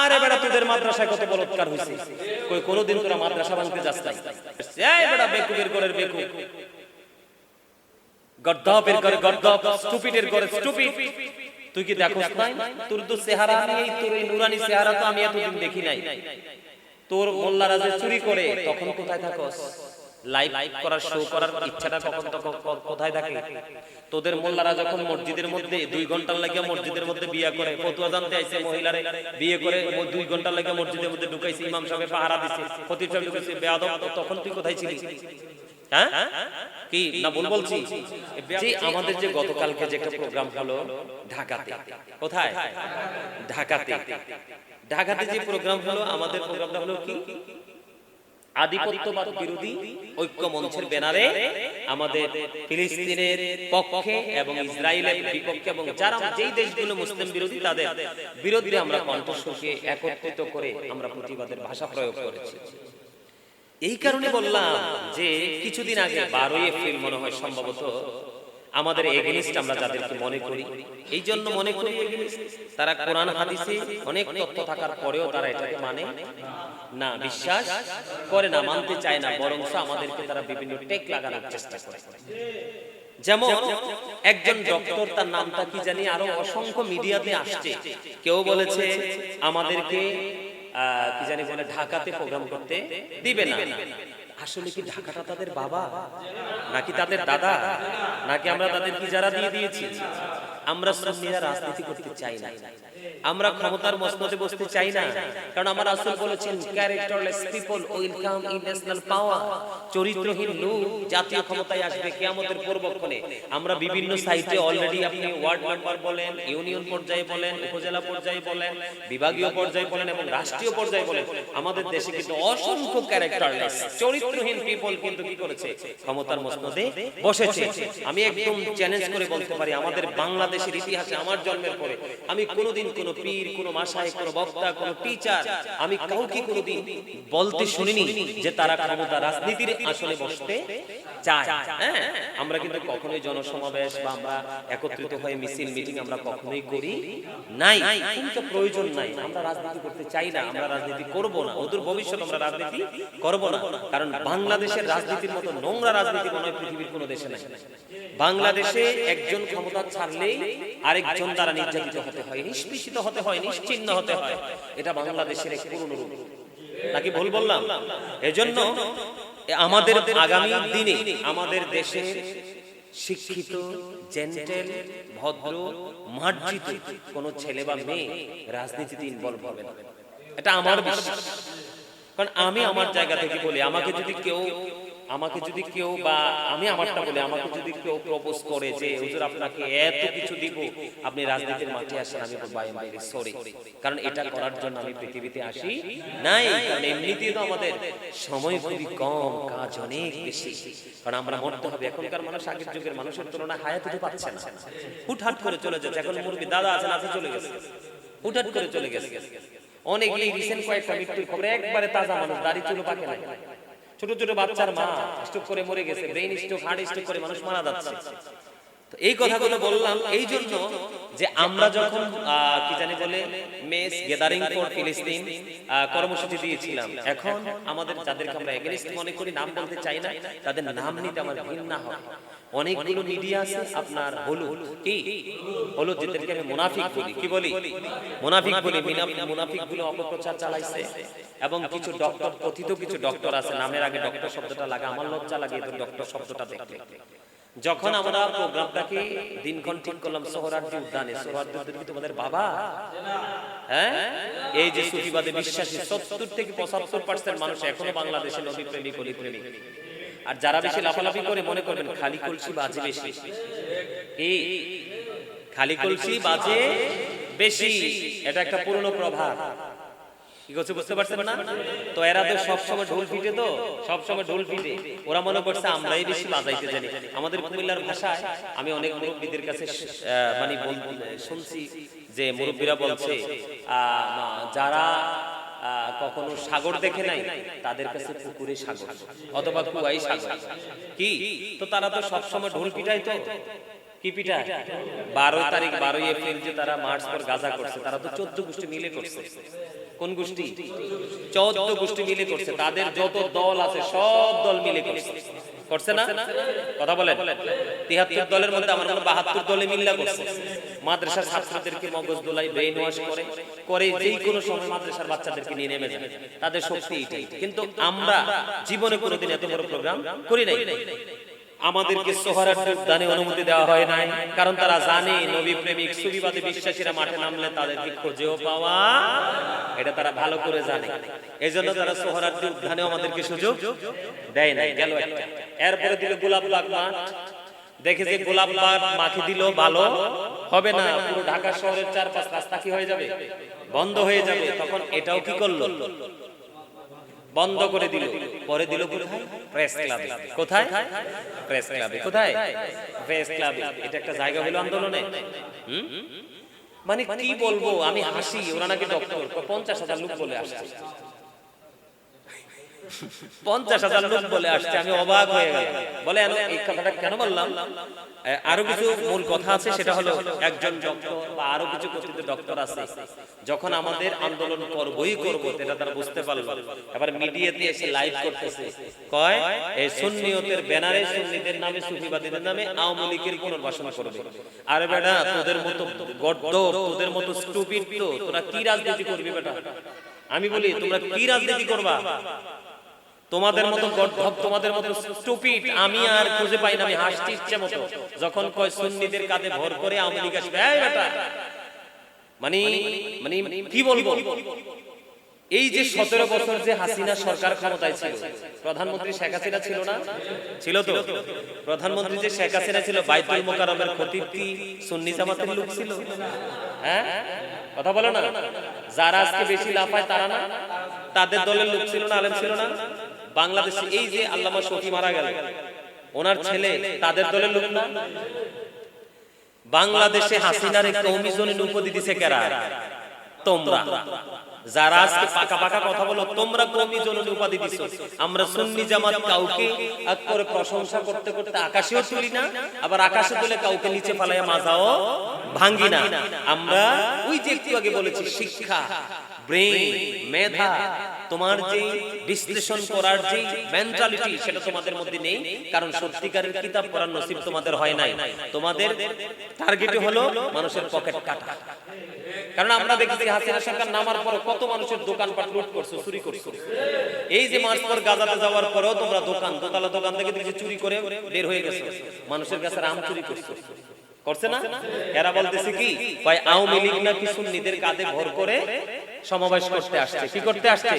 আরে বেটা, তোদের মাদ্রাসায় কত বলৎকার কই তোরা মাদ্রাসা ভাঙতে যাস নাই। এই বেটা বেকুবের গর্দব স্টুপিডের স্টুপিড তুই কি দেখোস তোর তো চেহারা নেই তোর এই নুরানি চেহারা তো আমি এতদিন দেখি নাই। তোর মোল্লারা যে চুরি করে, তখন কোথায় থাকস? লাইভ করার শো করার ইচ্ছাটা কখন তখন কোথায় থাকে? তোদের মোল্লারা যখন মসজিদের মধ্যে দুই ঘণ্টার লাগে মসজিদের মধ্যে বিয়ে করে ফতুয়া জানতে আইছে মহিলারে বিয়ে করে দুই ঘণ্টার লাগে মসজিদের মধ্যে ঢুকাইছে ইমাম সাহেব পাহারা দিছে খতিব সাহেব ঢুকাইছে বেয়াদব তখন তুই কোথায় ছিলি? হ্যাঁ? কি? না ভুল বলছি? যে আমাদের যে গতকালকে যে একটা প্রোগ্রাম হলো ঢাকাতে। কোথায়? ঢাকাতে। ঢাকাতে যে প্রোগ্রাম হলো আমাদের প্রোগ্রামটা হলো কি? আধিপত্যবাদ বিরোধী ঐক্য মঞ্চের ব্যানারে আমাদের ফিলিস্তিনের পক্ষে এবং ইসরায়েলের বিপক্ষে এবং যারা যেই দেশগুলো মুসলিম বিরোধী, তাদের বিরুদ্ধে আমরা কণ্ঠস্বকে একত্রিত করে আমরা প্রতিবাদের ভাষা প্রয়োগ করেছি। এই কারণে বললাম যে কিছুদিন আগে বারোই এপ্রিল মনে হয় সম্ভবত আমাদের এগেনিস্ট আমরা যাদেরকে মনে করি এই জন্য মনে করি তারা কোরআন হাদিসে অনেক তথ্য থাকার পরেও তারা এটাকে মানে না বিশ্বাস করে না মানতে চায় না বরং আমাদেরকে তারা বিভিন্ন টেক লাগানোর চেষ্টা করে। যেমন একজন ডক্টর তার নামটা কি জানি আরও অসংখ্য মিডিয়াতে আসছে। কেউ বলেছে আমাদেরকে আহ, কি জানি বলে ঢাকাতে প্রোগ্রাম করতে দিবে না। আসলে কি ঢাকাটা তাদের বাবা? নাকি তাদের দাদা? নাকি আমরা তাদের কি যারা দিয়ে দিয়েছি? আমরা সুন্নিরা রাজনীতি করতে চাই না। আমরা ক্ষমতার মসনদে বসতে চাই না। কারণ আমার আসল বলেছেন characterless people will come in national power চরিত্রহীন লোক জাতীয় ক্ষমতায় আসবে কিয়ামতের পূর্বক্ষণে আমরা বিভিন্ন সাইটে অলরেডি আপনি ওয়ার্ড মেম্বার বলেন ইউনিয়ন পর্যায়ে বলেন উপজেলা পর্যায়ে বলেন বিভাগীয় পর্যায়ে বলেন এবং রাষ্ট্রীয় পর্যায়ে বলেন। আমাদের দেশে কিন্তু অসংখ্য ক্যারেক্টারলেস চরিত্রহীন পিপল কিন্তু কি করেছে? ক্ষমতার মসনদে বসেছে। আমি একদম চ্যালেঞ্জ করে বলতে পারি আমাদের বাংলাদেশের ইতিহাসে আমার জন্মের পরে আমি কোনোদিন কোনো পীর কোনো মাসায় কোনো বক্তা কোনো টিচার আমি কাউকে কোনোদিন বলতে শুনিনি যে তারা ক্ষমতা রাজনীতির আসলে বসতে চায়। হ্যাঁ আমরা কিন্তু কখনোই জনসমাবেশ বা আমরা একত্রিত হয়ে মিছিল মিটিং আমরা কখনোই করি নাই। কিন্তু প্রয়োজন নাই। আমরা রাজনীতি করতে চাই না আমরা রাজনীতি করব না। অদূর ভবিষ্যৎ আমরা রাজনীতি করব না। কারণ বাংলাদেশের রাজনীতির মতো নোংরা রাজনীতি মনে হয় পৃথিবীর কোনো দেশে নাই। বাংলাদেশে একজন ক্ষমতা ছাড়লেই আরেকজন দ্বারা নির্যাতিত হতে হয়। নিষ্পেষিত হতে হয় নিশ্চিহ্ন হতে হয়। এটা বাংলাদেশের এক পুরনো রূপ। নাকি ভুল বললাম? এজন্য আমাদের আগামী দিনে আমাদের দেশের শিক্ষিত জেন্টেল ভদ্র, মার্জিত কোন ছেলে বা মেয়ে রাজনীতিতে ইনভলভ হবে না। এটা আমার বিশ্বাস। কারণ আমি আমার জায়গা থেকে বলি, আমাকে যদি কেউ আমাকে যদি কেউ বা আমি আমারটা বলি আমাকে যদি কেউ প্রপোজ করে যে হুজুর আপনাকে এত কিছু দিব আপনি রাজনীতির মাঠে আসেন আমি বলব আই এম ভেরি সরি কারণ এটা করার জন্য আমি পৃথিবীতে আসি নাই কারণ এমনিতেই তো আমাদের সময় খুবই কম কাজ অনেক বেশি। কারণ আমরা মরতে হবে এখনকার মানুষ আগের যুগের মানুষের তুলনায় হায়াত পারছে না। হুটহাট করে চলে যাচ্ছে এখন মুরবি দাদা আছেন আছে চলে গেছে। হুটহাট করে চলে গেছে। অনেক রিসেন্ট কয়েকটা মৃত্যুর খবর একবারে তাজা মানুষ দাড়ি চুলো পাকে নাই ছোট ছোট বাচ্চার মা স্ট্রোক করে মরে গেছে ব্রেইন স্ট্রোক হার্ট স্ট্রোক করে মানুষ মারা যাচ্ছে। তো এই কথাগুলো বললাম এই জন্য যে আমরা যখন কি জানি বলে মেস গ্যাদারিং ফর ফিলিস্তিন কর্মসূচি দিয়েছিলাম। এখন আমাদের যাদেরকে আমরা এগেনিস্ট মনে করি নাম বলতে চাই না তাদের নাম নিতে আমার ঘৃণা হয়। অনেকগুলো মিডিয়া আছে আপনার হলু কি? হলু যেদেরকে আমি মুনাফিক বলি কি বলি? মুনাফিক বলি। মুনাফিকগুলো অপপ্রচার চালাইছে এবং কিছু ডক্টর কথিত কিছু ডক্টর আছে নামের আগে ডক্টর শব্দটা লাগে আমার লজ্জা লাগে ডক্টর শব্দটা দেখলে যখন আমরা প্রোগ্রামটাকে দিনক্ষণ ঠিক করলাম সোহরার্দি উদ্যানে সোহরার্দি কি তোমাদের বাবা? হ্যাঁ? এই যে সুফিবাদে বিশ্বাসী সত্তর থেকে পঁচাত্তর পার্সেন্ট মানুষ এখনও বাংলাদেশে নবী প্রেমিক অলি প্রেমিক। আর যারা বেশি লাফালাফি করে মনে করবেন খালি কলসি বাজে বেশি। এই খালি কলসি বাজে বেশি। এটা একটা পুরনো প্রভাব কি করছে বুঝতে পারছেন না? তো এরা তো সবসময় ঢোল পিটে তো? সবসময় ঢোল পিটে ওরা মনে করছে আমরাই বেশি বাজাইতে জানি। আমাদের কুমিল্লার ভাষায় আমি অনেক মুরব্বীদের কাছে মানে শুনছি যে মুরব্বীরা বলছে যারা কখনো সাগর দেখে নাই, তাদের কাছে পুকুরে সাগর। অথবা কুয়াই সাগর। কি? তো তারা তো সবসময় ঢোল পিটাই তো? কি পিঠা বারো তারিখ, বারোই এপ্রিল যে তারা মার্চ পর গাজা করছে, তারা তো চোদ্দ গোষ্ঠী মিলে করছে। কোন গোষ্ঠী? চোদ্দ গোষ্ঠী মিলে করছে। তাদের যত দল আছে, সব দল মিলে করছে। করছে না? কথা বলেন। তিহাত্তর দলের মধ্যে আমার মনে বাহাত্তর দলে মিল্লা করছে। মাদ্রাসার ছাত্রদেরকে মগজ দোলাই ব্রেন ওয়াশ করে করে যেই কোনো সময় মাদ্রাসার বাচ্চাদেরকে নিয়ে নেমে যায়। তাদের শক্তি এটাই। কিন্তু আমরা জীবনে কোনোদিন এত বড় প্রোগ্রাম করি নাই। আমাদেরকে সোহরার দানে অনুমতি দেওয়া হয় নাই। কারণ তারা জানে নবী প্রেমিক সুবিবাদী বিশ্বাসীরা মাঠে নামলে তাদেরকে খোঁজেও পাওয়া এটা তারা ভালো করে জানে। এই জন্য তারা সোহরার উদ্যানে আমাদেরকে সুযোগ দেয় নাই। গেল একটা। এরপরে দিল গোলাপ বাগ মাঠ। দেখে যে গোলাপ বাগ মাখি দিল ভালো হবে না। পুরো ঢাকা শহরের চারপাশ রাস্তা কি হয়ে যাবে? বন্ধ হয়ে যাবে। তখন এটাও কি করল? বন্ধ করে দিল। পরে দিল কোথায়? প্রেস ক্লাবে কোথায়? প্রেস ক্লাবে কোথায়? প্রেস ক্লাবে এটা একটা জায়গা হলো আন্দোলনে? মানে কি বলব? আমি হাসি ওরা নাকি ডক্টর পঞ্চাশ হাজার লোক বলে আসছে। পঞ্চাশ হাজার লোক বলে আসছে, আমি অবাক হয়ে গেলাম। বলে এই কথাটা কেন বললাম? আরও কিছু মূল কথা আছে, সেটা হলো একজন ডক্টর বা আরও কিছু কথিত ডক্টর আছে, যখন আমাদের আন্দোলন করবই করব এটা তারা বুঝতে পারল। এবার মিডিয়াতে এসে লাইভ করতেছে। কয়? এই সুন্নিয়তের ব্যানারে, সুন্নিদের নামে, সুফিবাদীদের নামে আওয়ামী লীগের পুনর্বাসন করবে। আরে বেটা, তোদের মতো গদ্দ তোদের মতো স্টুপিড তো, তোরা কি রাজনীতি করবি বেটা? আমি বলি, তোমরা কি রাজনীতি করবা? তোমাদের মতো গর্ধব, তোমাদের মতো স্টুপিড আমি আর খুঁজে পাই না, আমি হাসতে ইচ্ছে মতো। যখন কয় সুন্নিদের কাঁধে ভর করে আওয়ামী লীগ আসবে মানে মানে কি বলব? এই যে সতেরো বছর যে হাসিনা সরকার ক্ষমতায় ছিল, প্রধানমন্ত্রী শেখ হাসিনা ছিল না? ছিল তো। প্রধানমন্ত্রী যে শেখ হাসিনা ছিল, বাইতুল মোকারমের খতিব কি সুন্নি জামাতের লোক ছিল। হ্যাঁ? কথা বলো না। যারা আজকে বেশি লাফায় তারা না? তাদের দলের লোক ছিল না, আলেম ছিল না? বাংলাদেশে এই যে আল্লামা শফি মারা গেল ওনার ছেলে তাদের দলের লোক না? বাংলাদেশে হাসিনার কৌমি জনের উপাধি দিছে কেরা? তোমরা। যারা আজকে পাকা পাকা কথা বলো তোমরা কৌমি জননী উপাধি দিছো। আমরা সুন্নি জামাত কাউকে এক করে প্রশংসা করতে করতে আকাশেও তুলি না আবার আকাশে তুলে কাউকে নিচে ফালাইয়া মাজাও ভাঙ্গি না। আমরা ওই যে একটু আগে বলেছি শিক্ষা। ব্রেন মেধা, তোমার যে বিশ্লেষণ করার যে মেন্টালিটি সেটা তোমাদের মধ্যে নেই, কারণ সত্যিকারের কিতাব পড়ার নসিব তোমাদের হয় নাই। তোমাদের টার্গেট হলো মানুষের পকেট কাটা। কারণ আমরা দেখেছি হাসিনা সরকার নামার পর কত মানুষের দোকানপাট লুট করছ, চুরি করছ। এই যে মাস পর গাজাতে যাওয়ার পরেও তোমরা দোকান, দোতলা দোকান থেকে দেখছি চুরি করে বের হয়ে গেছো। মানুষের কাছে আম চুরি করছ। করছে না? এরা বলতেছে কি? কয় আওয়ামী লীগ নাকি সুন্নিদের কাঁধে ভর করে সমাবেশ করতে আসছে। কি করতে আসছে?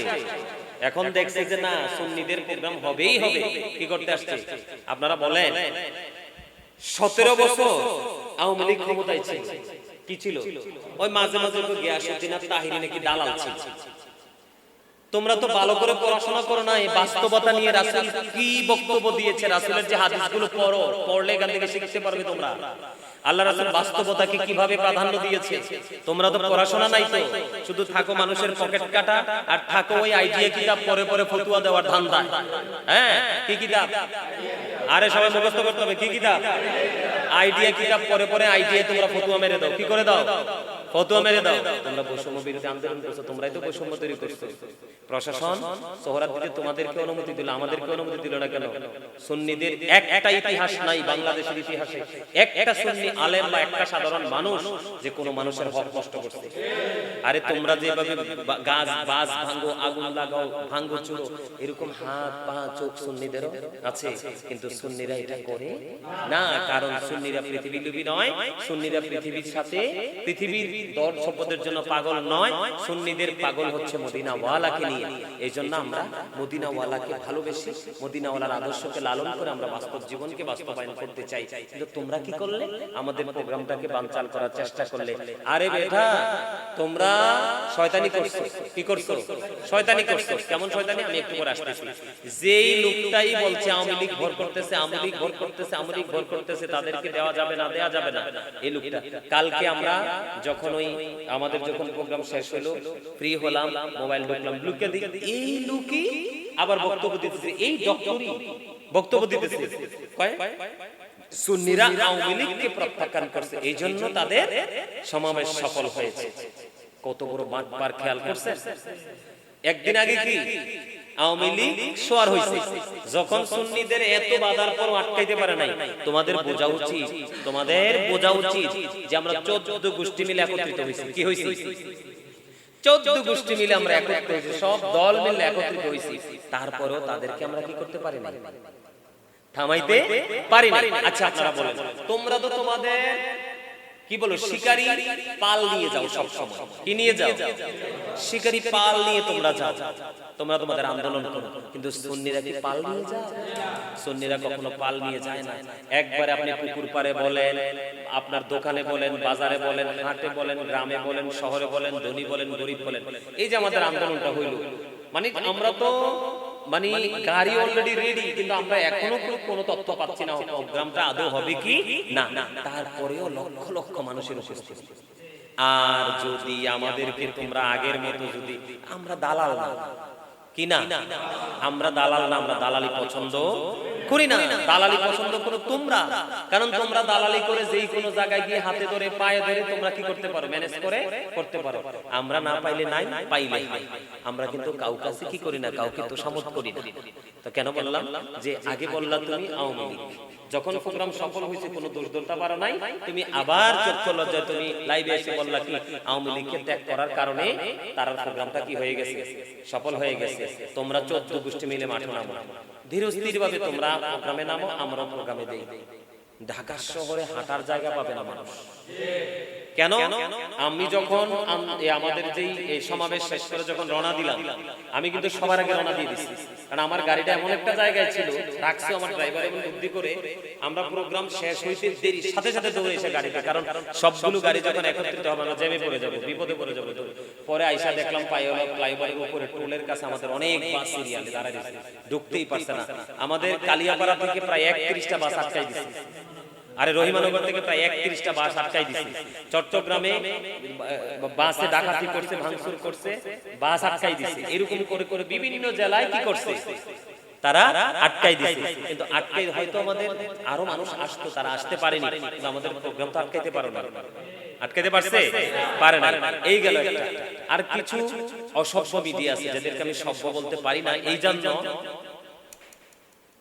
এখন দেখছে যে না সুন্নিদের প্রোগ্রাম হবেই হবে। কি করতে আসছে? আপনারা বলেন সতেরো বছর আওয়ামী লীগ ক্ষমতায় ছিল। কি ছিল? ওই মাঝে মাঝে তো গিয়াসুদ্দিন আর তাহিরি নাকি দালাল ছিল। তোমরা তো ভালো করে পড়াশোনা করো না এই বাস্তবতা নিয়ে রাসূল কি বক্তব্য দিয়েছে? রাসূলের যে হাদিসগুলো পড়ো পড়লে এখান থেকে শিখতে পারবে তোমরা। আল্লাহ রাসুল বাস্তবতাকে কীভাবে প্রাধান্য দিয়েছে? তোমরা তো পড়াশোনা নাই তো। শুধু থাকো মানুষের পকেট কাটা আর থাকো ওই আইডিয়া কিতাব পরে পরে ফতুয়া দেওয়ার ধান্দা হ্যাঁ কি কিতাব? আরে সবাই মুখস্থ করতে হবে, কি কিতাব? আইডিয়া কিতাব পরে পরে আইডিয়া তোমরা ফতুয়া মেরে দাও। কি করে দাও? ফতুয়া মেরে দাও। তোমরা বৈষম্য বিরোধী আন্দোলন করছ, তোমরাই তো বৈষম্য তৈরি করছ। প্রশাসন দিতে তোমাদেরকে অনুমতি দিল, আমাদেরকে অনুমতি দিল না কেন? সুন্নিদের একটা ইতিহাস নাই, বাংলাদেশের ইতিহাসে। একটা সুন্নি আলেম বা একটা সাধারণ মানুষ যে কোনো মানুষের হক করছে। আরে তোমরা যেভাবে গাছ বাস ভাঙ্গো আগুন লাগাও ভাঙ্গো এরকম হাত, পা, চোখ আছে, কিন্তু সুন্নিরা এটা করে না, কারণ সুন্নিরা পৃথিবী নয়, সুন্নিরা পৃথিবীর সাথে পৃথিবীর দর সম্পদের জন্য পাগল নয়, সুন্নিদের পাগল হচ্ছে মদিনাওয়ালাকে নিয়ে। এই জন্য আমরা মদিনাওয়ালাকে ভালোবেসে মদিনাওয়ালার আদর্শকে লালন করে আমরা বাস্তব জীবনকে বাস্তবায়ন করতে চাই। কিন্তু তোমরা কি করলে? আমাদের প্রোগ্রামটাকে বানচাল করার চেষ্টা করলে। আরে বেটা, তোমরা শয়তানি করছ। কি করছ? শয়তানি করছ। কেমন শয়তানি? আমি একটু পরে আসতেছি। যেই লোকটাই বলছে আওয়ামী লীগ ভর করতেছে, আওয়ামী লীগ ভর করতেছে, আওয়ামী লীগ ভর করতেছে, তাদেরকে দেওয়া যাবে না দেওয়া যাবে না। এই লোকটা। কালকে আমরা যখন ওই আমাদের যখন প্রোগ্রাম শেষ হলো ফ্রি হলাম মোবাইল ঢুকলাম লুকে দিই এই লুকি আবার বক্তব্য দিতেছে। এই ডক্টরই বক্তব্য দিতেছে। সুন্নিরা আওয়ামী লীগকে প্রত্যাখ্যান করছে। এই জন্য তাদের সমাবেশ সফল হয়েছে। কত বড় বাটবার খেয়াল করছে একদিন আগে কি আওয়ামী লীগ সোয়ার হয়েছে যখন সুন্নিদের এত বাধার পর আটকাইতে পারে নাই, তোমাদের বোঝা উচিত, তোমাদের বোঝা উচিত যে আমরা চোদ্দ গোষ্ঠী মিলে একত্রিত হয়েছি কি হয়েছে চোদ্দ গোষ্ঠী মিলে আমরা একত্রিত হয়েছি সব দল মিলে একত্রিত হয়েছি তারপরেও তাদেরকে আমরা কি করতে পারি না থামাইতে পারি না আচ্ছা আপনারা বলেন। তোমরা তো তোমাদের কি বলো শিকারি পাল নিয়ে যাও সব সময়। কি নিয়ে যাও? শিকারি পাল নিয়ে তোমরা যাও। তোমরা তোমাদের আন্দোলন করো। কিন্তু সুন্নিরা কি পাল নিয়ে যায়? সুন্নিরা কখনো পাল নিয়ে যায় না। একবারে আপনি পুকুর পাড়ে বলেন আপনার দোকানে বলেন বাজারে বলেন হাটে বলেন গ্রামে বলেন শহরে বলেন ধনী বলেন গরিব বলেন। এই যে আমাদের আন্দোলনটা হইল। মানে আমরা তো মানে গাড়ি অলরেডি রেডি কিন্তু আমরা এখনও কোনো কোনো তথ্য পাচ্ছি না প্রোগ্রামটা আদৌ হবে কি? না। তারপরেও লক্ষ লক্ষ মানুষের উপস্থিত। আর যদি আমাদেরকে তোমরা আগের মতো যদি আমরা দালাল না কি না আমরা দালাল না, আমরা দালালি পছন্দ করি না। দালালি পছন্দ করো তোমরা। কারণ তোমরা দালালি করে যেই কোনো জায়গায় গিয়ে হাতে ধরে, পায়ে ধরে তোমরা কি করতে পারো? ম্যানেজ করে করতে পারো। আমরা না পাইলে নাই, পাইলে। আমরা কিন্তু কাউ কাছে কি করি না? কাউকে তো সামত করি না। তো কেন বললাম যে, আগে বললাম তুমি আওয়ামী লীগ। যখন প্রোগ্রাম সফল হয়েছে কোনো দোষ দলতা পারো নাই। তুমি আবার চক্ষু লজ্জায় তুমি লাইভে এসে বললা কি আওয়ামী লীগকে ত্যাগ করার কারণে তার প্রোগ্রামটা কি হয়ে গেছে? সফল হয়ে গেছে। তোমরা চোদ্দ গোষ্ঠী মিলে মাঠে নামো। ধীরস্থির ভাবে তোমরা প্রোগ্রামে নামো আমরা প্রোগ্রামে দেই। ঢাকা শহরে হাঁটার জায়গা পাবে না মানুষ। কেন? আমি যখন আমাদের যেই এই সমাবেশ শেষ করে যখন রওনা দিলাম আমি কিন্তু সবার আগে রওনা দিয়ে দিছি। কারণ আমার গাড়িটা এমন একটা জায়গায় ছিল রাখছে আমার ড্রাইভার এবং বুদ্ধি করে আমরা প্রোগ্রাম শেষ হইতে দেরি সাথে সাথে দৌড়ে এসে গাড়িতে কারণ সবগুলো গাড়ি যখন একত্রিত হবে আমরা জ্যামে পড়ে যাব বিপদে পড়ে যাব। পরে আইসা দেখলাম ফ্লাইওভারের উপরে টোলের কাছে আমাদের অনেক বাস দাঁড়ায় ঢুকতেই পারছে না। আমাদের কালিয়াপাড়া থেকে প্রায় একত্রিশটা বাস আটকাই দিচ্ছে আরে রহিমানগর থেকে প্রায় একত্রিশটা বাস আটকাই দিছে। চট্টগ্রামে বাসে ডাকাতি করছে, ভাঙচুর করছে, বাস আটকাই দিছে। এরকম করে করে বিভিন্ন জেলায় কি করছে? তারা আটকাই দিছে। কিন্তু আটকাই হয়তো আমাদের আরও মানুষ আসতো, তারা আসতে পারেনি। কিন্তু আমাদের প্রোগ্রাম তো আটকাইতে পারো না আটকাইতে পারছে? পারে না এই গেল আর কিছু অসভ্য মিডিয়া আছে, যাদেরকে আমি সভ্য বলতে পারি না। এই জন্য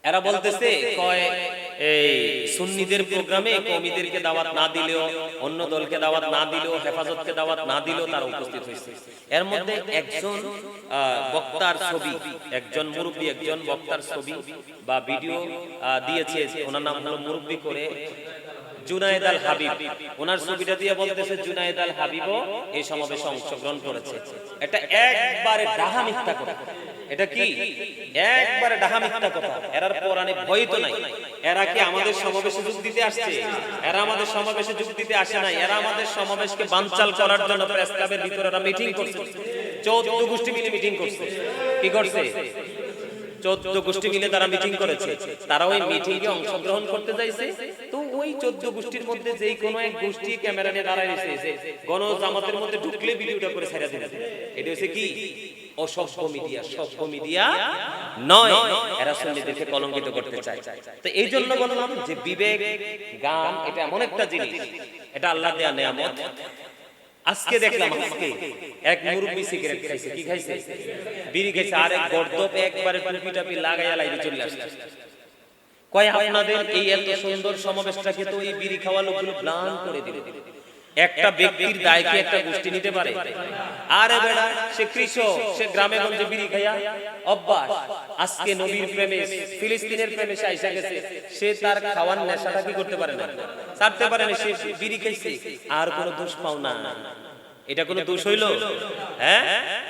এরা বলতেছে, কয় এই সুন্নিদের প্রোগ্রামে কমিদেরকে দাওয়াত না দিলেও, অন্য দলকে দাওয়াত না দিলেও, হেফাজতকে দাওয়াত না দিলেও তারা উপস্থিত হয়েছে। এর মধ্যে একজন বক্তার ছবি, একজন মুরব্বী, একজন বক্তার ছবি বা ভিডিও দিয়েছে। ওনার নাম হলো মুরব্বী করে জুনায়েদ আল হাবিব ওনার ছবিটা দিয়ে বলতেছে আল হাবিবও এই সমাবেশে অংশগ্রহণ করেছে। এটা একবারে ডাহা মিথ্যা কথা। এটা কি? একবারে ডাহা মিথ্যা কথা। এরার ভয় তো নাই। এরা কি আমাদের সমাবেশে যোগ দিতে আসছে? এরা আমাদের সমাবেশে যোগ দিতে আসে নাই। এরা আমাদের সমাবেশকে বানচাল করার জন্য ভিতরে এরা মিটিং করছে। চৌদ্দ গোষ্ঠী মিলে মিটিং করছে। কি করছে? গোষ্ঠী মিলে তারা মিটিং করেছে। তারা ওই মিটিং অংশগ্রহণ করতে যাইছে তো ওই চোদ্দ গোষ্ঠীর মধ্যে যেই কোনো এক গোষ্ঠী ক্যামেরা নিয়ে দাঁড়ায় রয়েছে গণ জামাতের মধ্যে ঢুকলে ভিডিওটা করে ছেড়ে দিবে। এটা হচ্ছে কি? অসভ্য মিডিয়া, সভ্য মিডিয়া নয়। এরা কলঙ্কিত করতে চায়। তো এই জন্য বললাম যে বিবেক গান এটা এমন একটা জিনিস, এটা আল্লাহ দেয়া নেয়ামত। আজকে দেখলাম আজকে এক মুরব্বি সিগারেট খাইছে, কি খাইছে? বিড়ি খাইছে, আর এক গর্দপ একবারে টুপি টাপি লাগাইয়া লাইনে চলে আসছে। কয়, আপনাদের এই এত সুন্দর সমাবেশটাকে তো এই বিড়ি খাওয়া লোকগুলো প্লান করে দিল। একটা ব্যক্তির দায় কি একটা গোষ্ঠী নিতে পারে? আরে বেড়া, সে কৃষক, সে গ্রামে গঞ্জে বিড়ি খাইয়া অভ্যাস। আজকে নবীর প্রেমে, ফিলিস্তিনের প্রেমে সে আইসা গেছে। সে তার খাওয়ার নেশাটা কি করতে পারে না? ছাড়তে পারে না, সে বিড়ি খাইছে। আর কোনো দোষ পাও না। এটা কোনো দোষ হইল? হ্যাঁ?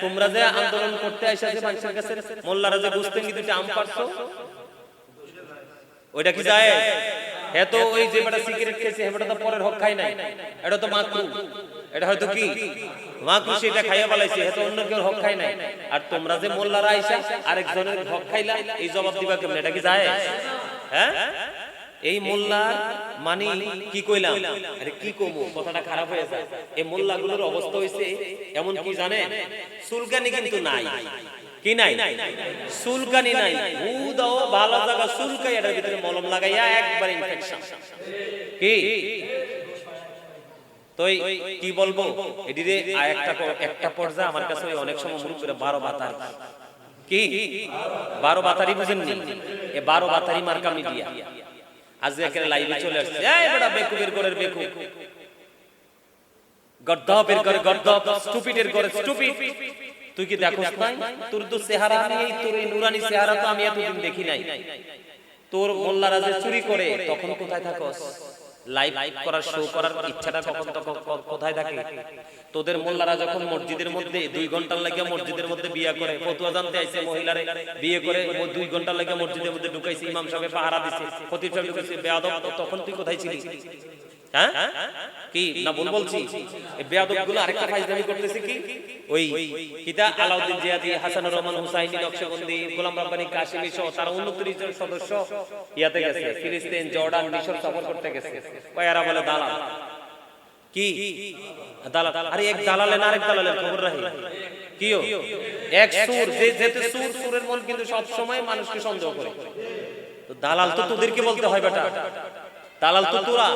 তোমরা যে আন্দোলন করতে আইসা যে মানুষের কাছে, মোল্লারা যে বুঝতে কি দুটো আম পারছ? ওইটা কি যায় এত ওই যে বেটা সিগারেট খেয়েছে হেটা তো পরের হক খাই নাই। এটা তো মাকরু এটা হয়তো কি? মাকরু সেটা খাইয়া পালাইছে এত অন্য কেউ হক খাই নাই। আর তোমরা যে মোল্লারা আইসা আরেকজনের হক খাইলা এই জবাব দিবা কেমন? এটা কি যায় হ্যাঁ? এই মোল্লার মানে কি কইলাম? আরে কি কমু? কথাটা খারাপ হয়ে যায়। এই মোল্লাগুলোর অবস্থা হইছে এমন কি জানেন? সুলকানি কিন্তু নাই। কি নাই? সুলকানি নাই। হু দাও ভালো জায়গা সুলকাই এটার ভিতরে মলম লাগাইয়া একবার ইনফেকশন কি? তো কি বলব? এটিরে একটা একটা পর্যায়ে আমার কাছে অনেক সময় করে বারো বাতারি। কি? বারো বাতারি বুঝেননি? এ বারো বাতারি মার্কা মিডিয়া। আজকে এখানে লাইভে চলে আসছে। এই বেটা বেকু বের করে বেকু স্টুপিডের স্টুপিড তুই কি দেখোস নাই? তোর তো চেহারা এই তোর এই নুরানি চেহারা তো আমি এতদিন দেখি নাই। তোর মোল্লারা যে চুরি করে তখন কোথায় থাকস? লাইভ করার শো করার ইচ্ছাটা কখন তখন কোথায় থাকে? তোদের মোল্লারা যখন মসজিদের মধ্যে দুই ঘণ্টার লাগে মসজিদের মধ্যে বিয়ে করে, ফতুয়া জানতে আইছে মহিলারে, বিয়ে করে দুই ঘণ্টার লাগে মসজিদের মধ্যে ঢুকাইছে, ইমাম সাহেব পাহারা দিছে, খতিব সাহেব ঢুকাইছে, বেয়াদব, তখন তুই কোথায় ছিলি? হ্যাঁ? কি? না ভুল বলছি? আরেকটা করতেছে কি? ওই কিতা আলাউদ্দিন জিয়াদি রহমান হুসাইনি, নকশবন্দি, গোলাম কাশিমি সহ তারা উনত্রিশ জন সদস্য ইয়াতে গেছে। ফিলিস্তিন, জর্ডান, মিশর সফর করতে গেছে। বলে দালাল। কি? দালাল। আরে এক আরেক খবর রাখি। এক সুর, যে যেতে সুর, সুরের মন কিন্তু সব সময় মানুষকে সন্দেহ করে। তো দালাল তো তোদেরকে বলতে হয় বেটা। দালাল তো তোরা।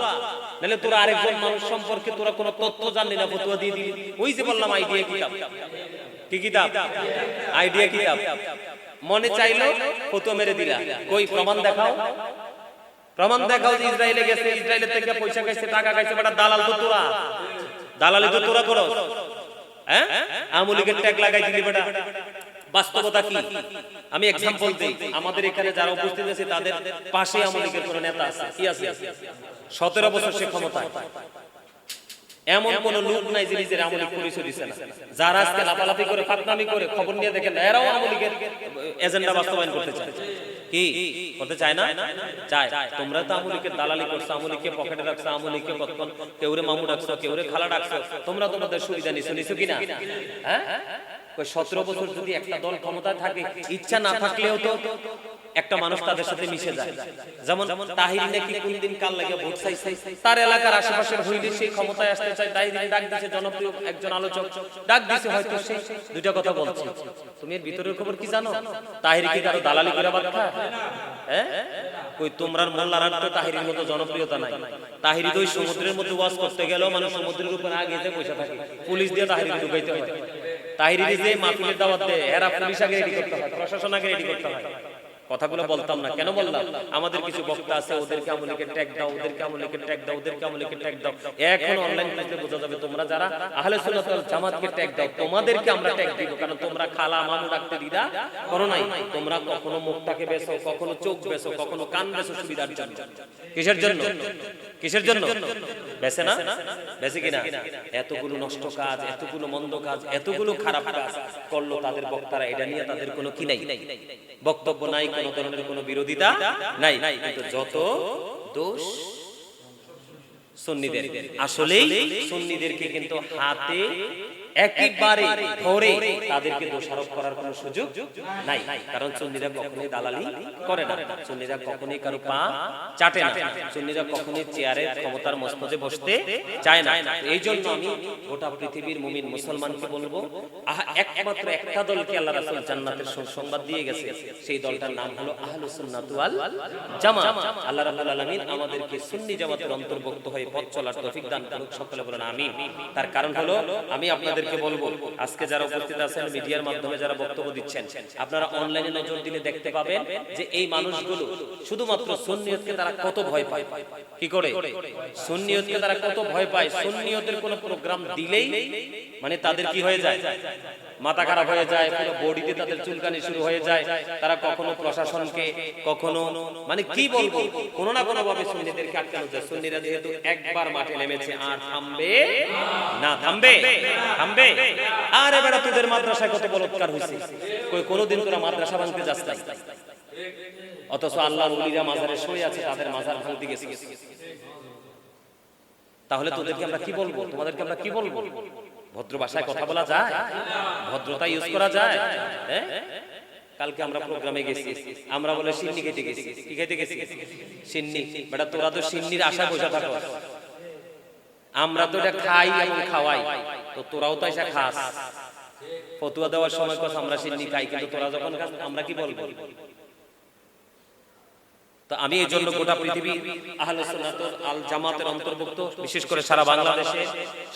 নাহলে তোরা আরেকজন মানুষ সম্পর্কে তোরা কোনো তথ্য জানলি না, ফতুয়া দিয়ে দিলি। ওই যে বললাম আইডিয়া কিতাব? কি কিতাব? আইডিয়া কিতাব? মনে চাইলো ফতুয়া মেরে দিলা। কই, প্রমাণ দেখাও। প্রমাণ দেখাও যে ইসরায়েলে গেছে ইসরায়েলের থেকে পয়সা খাইছে, টাকা খাইছে, বেটা দালাল তো তোরা। দালালি তো তোরা করো হ্যাঁ? আমলিকের ট্যাগ লাগাই দিলি, বেটা। বাস্তবতা কি? আমি এক্সাম্পল দিই। আমাদের এখানে যারা উপস্থিত আছে তাদের পাশে আমলিকের কোন নেতা আছে। কি আছে? সতেরো বছর সে ক্ষমতায়। এমন কোন লোক নাই যে নিজের আমলিক পরিচয় দিচ্ছে না। যারা আজকে লাফালাফি করে ফাঁকনামি করে খবর নিয়ে দেখেন না, এরাও আমলিকের এজেন্ডা বাস্তবায়ন করতে চায়। কি? করতে চায় না? চায়। তোমরা তো আমলিকের দালালি করছ আমলিকে পকেটে রাখছো আমলিকে কতক্ষণ কেউরে মামু ডাকছো কেউরে খালা ডাকছো। তোমরা তোমাদের সুবিধা নিছো নিছো কিনা? হ্যাঁ? ওই সতেরো বছর যদি একটা দল ক্ষমতায় থাকে ইচ্ছা না থাকলেও তো একটা মানুষ তাদের সাথে মিশে যায়। যেমন তাহির নাকি কোন দিন কাল লাগে ভোট চাইছে? তার এলাকার আশেপাশের হইলে সেই ক্ষমতায় আসতে চায় তাই দিন ডাক দিছে জনপ্রিয় একজন আলোচক। ডাক দিছে হয়তো সেই দুইটা কথা বলছে। তুমি এর ভিতরের খবর কি জানো? তাহির কি কারও দালালি করে বাদ খায় হ্যাঁ? ওই তোমরার মোল্লারার তো তাহিরের মতো জনপ্রিয়তা নাই। তাহিরি তো ওই সমুদ্রের মধ্যে ওয়াজ করতে গেলেও মানুষ সমুদ্রের উপর আগে বসে থাকে। পুলিশ দিয়ে তাহিরি ঢুকাইতে হয় তাহিরি যে মাহফিলের দাওয়াত দেয় এরা পুলিশ আগে রেডি করতে হয় প্রশাসন আগে রেডি করতে হয়। কথাগুলো বলতাম না কেন বললাম? আমাদের কিছু বক্তা আছে ওদেরকে আমলিকে ট্যাগ দাও ওদেরকে আমলিকে ট্যাগ দাও ওদেরকে আমলিকে ট্যাগ দাও। এখন অনলাইন ক্লাসে বোঝা যাবে তোমরা যারা আহলে সুন্নাত ওয়াল জামাতকে ট্যাগ দাও তোমাদেরকে আমরা ট্যাগ দিব কারণ তোমরা খালা মামু রাখতে দিদা করো নাই। তোমরা কখনো মুখটাকে বেছো কখনো চোখ বেছো কখনো কান বেছো সুবিধার জন্য। কিসের জন্য? কিসের জন্য? বেছে না? বেছে কিনা? এতগুলো নষ্ট কাজ, এতগুলো মন্দ কাজ, এতগুলো খারাপ কাজ করল তাদের বক্তারা, এটা নিয়ে তাদের কোনো কি নাই? বক্তব্য নাই, কোনো ধরনের কোনো বিরোধিতা নাই। কিন্তু যত দোষ সুন্নিদের, আসলেই সুন্নিদেরকে কিন্তু হাতে একেবারে ধরে তাদেরকে দোষারোপ করার কোনো সুযোগ নাই। কারণ সুন্নিরা কখনোই দালালি করে না। সুন্নিরা কখনোই কারও পা চাটে না। সুন্নিরা কখনোই চেয়ারে ক্ষমতার বসতে চায় না। এই জন্য আমি গোটা পৃথিবীর মুমিন মুসলমানকে বলব আহা একমাত্র একটা দলকে আল্লাহ রাসূল জান্নাতের সুসংবাদ দিয়ে গেছে। সেই দলটার নাম হলো আহলুস সুন্নাত ওয়াল জামাত। আল্লাহ রাব্বুল আলামিন আমাদেরকে সুন্নি জামাতের অন্তর্ভুক্ত হয়ে পথ চলার তৌফিক দান করুক। সকলে বলেন আমিন। তার কারণ হলো আমি আপনাদেরকে বলব, আজকে যারা উপস্থিত আছেন মিডিয়ার মাধ্যমে যারা বক্তব্য দিচ্ছেন, আপনারা অনলাইনে নজর দিলে দেখতে পাবেন যে এই মানুষগুলো শুধুমাত্র সুন্নিয়তকে তারা কত ভয় পায়। কি করে? সুন্নিয়তকে তারা কত ভয় পায়। সুন্নিয়তের কোনো প্রোগ্রাম দিলেই মানে তাদের কি হয়ে যায়? মাথা খারাপ হয়ে যায়, পুরো বডিতে তাদের চুলকানি শুরু হয়ে যায়। তারা কখনো প্রশাসনকে, কখনো মানে কি বলব? কোনো না কোনো ভাবে সুন্নিদেরকে আটকানো যায়। সুন্নিরা যেহেতু একবার মাঠে নেমেছে, আর থামবে না। থামবে। থামবে আরে বেটা, তোদের মাদ্রাসায় কত বলৎকার হয়েছে কই, কোনোদিন তোরা মাদ্রাসা ভাঙতে যাস না অথচ আল্লাহর উলিরা মাজারে শুয়ে আছে, তাদের মাজার ভাঙতে গেছে। তাহলে তোদেরকে আমরা কি বলব? তোমাদেরকে আমরা কি বলব? ভদ্র ভাষায় কথা বলা যায়? ভদ্রতা ইউজ করা যায়? কালকে আমরা প্রোগ্রামে গেছি। আমরা বলে সিন্নি খেতে গেছি। কি খেতে গেছি? সিন্নি। বেটা, তোরা তো সিন্নির আশা বসে থাকো। আমরা তো এটা খাই এবং খাওয়াই, তো তোরাও তো এসে খাস। ফতুয়া দেওয়ার সময় কথা আমরা সিন্নি খাই, কিন্তু তোরা যখন খাস, আমরা কি বলব? তো আমি এই জন্য গোটা পৃথিবী আহলে সুন্নাত আল জামাতের অন্তর্ভুক্ত, বিশেষ করে সারা বাংলাদেশে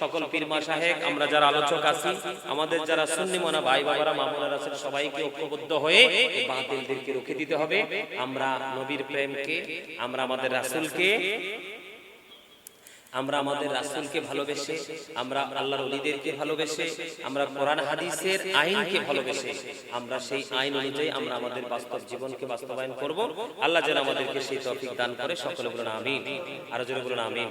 সকল পীরমা সাহেব, আমরা যারা আলোচক আছি, আমাদের যারা সুন্নি মনা ভাই বাবারা মামুনারা আছেন, সবাইকে ঐক্যবদ্ধ হয়ে বাতিলদেরকে রুখে দিতে হবে। আমরা নবীর প্রেমকে, আমরা আমাদের রাসূলকে আমরা আমাদের রাসুলকে ভালোবেসে, আমরা আল্লাহর ওলিদেরকে ভালোবেসে, আমরা কোরআন, হাদিসের আইনকে ভালোবেসে, আমরা সেই আইন অনুযায়ী আমরা আমাদের বাস্তব জীবনকে বাস্তবায়ন করব। আল্লাহ যেন আমাদেরকে সেই তফিক দান করে, সকলে বলুন আমিন। আরও জোরে বলুন আমিন।